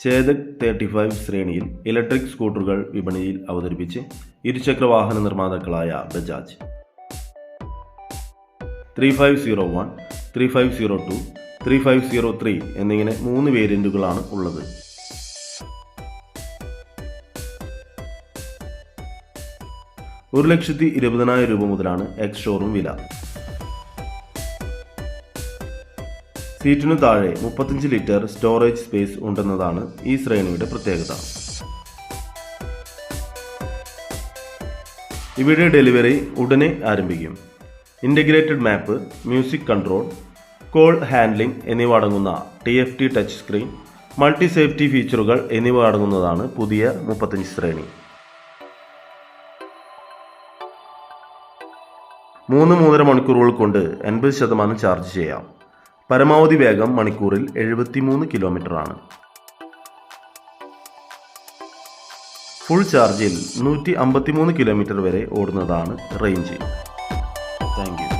Chetak thirty five ശ്രേണിയിൽ electric സ്കൂട്ടറുകൾ വിപണിയിൽ അവതരിപ്പിച്ച് ഇരുചക്ര വാഹന നിർമ്മാതാക്കളായ Bajaj. Three five zero one three five zero two three five zero three എന്നിങ്ങനെ മൂന്ന് വേരിയന്റുകളാണ് ഉള്ളത്. ഒരു ലക്ഷത്തി ഇരുപതിനായിരം രൂപ മുതലാണ് എക്സ് ഷോറൂം വില. സീറ്റിനു താഴെ മുപ്പത്തഞ്ച് ലിറ്റർ സ്റ്റോറേജ് സ്പേസ് ഉണ്ടെന്നതാണ് ഈ ശ്രേണിയുടെ പ്രത്യേകത. ഇവിടെ ഡെലിവറി ഉടനെ ആരംഭിക്കും. Integrated map music control call handling എന്നിവ അടങ്ങുന്ന T F T touch screen multi safety ഫീച്ചറുകൾ എന്നിവ അടങ്ങുന്നതാണ് പുതിയ മുപ്പത്തഞ്ച് ശ്രേണി. മൂന്ന് മൂന്നര മണിക്കൂറുകൾ കൊണ്ട് എൺപത് ശതമാനം ചാർജ് ചെയ്യാം. പരമാവധി വേഗം മണിക്കൂറിൽ എഴുപത്തിമൂന്ന് കിലോമീറ്റർ ആണ് ഫുൾ ചാർജിൽ നൂറ്റി അമ്പത്തിമൂന്ന് കിലോമീറ്റർ വരെ ഓടുന്നതാണ് റേഞ്ച് താങ്ക് യു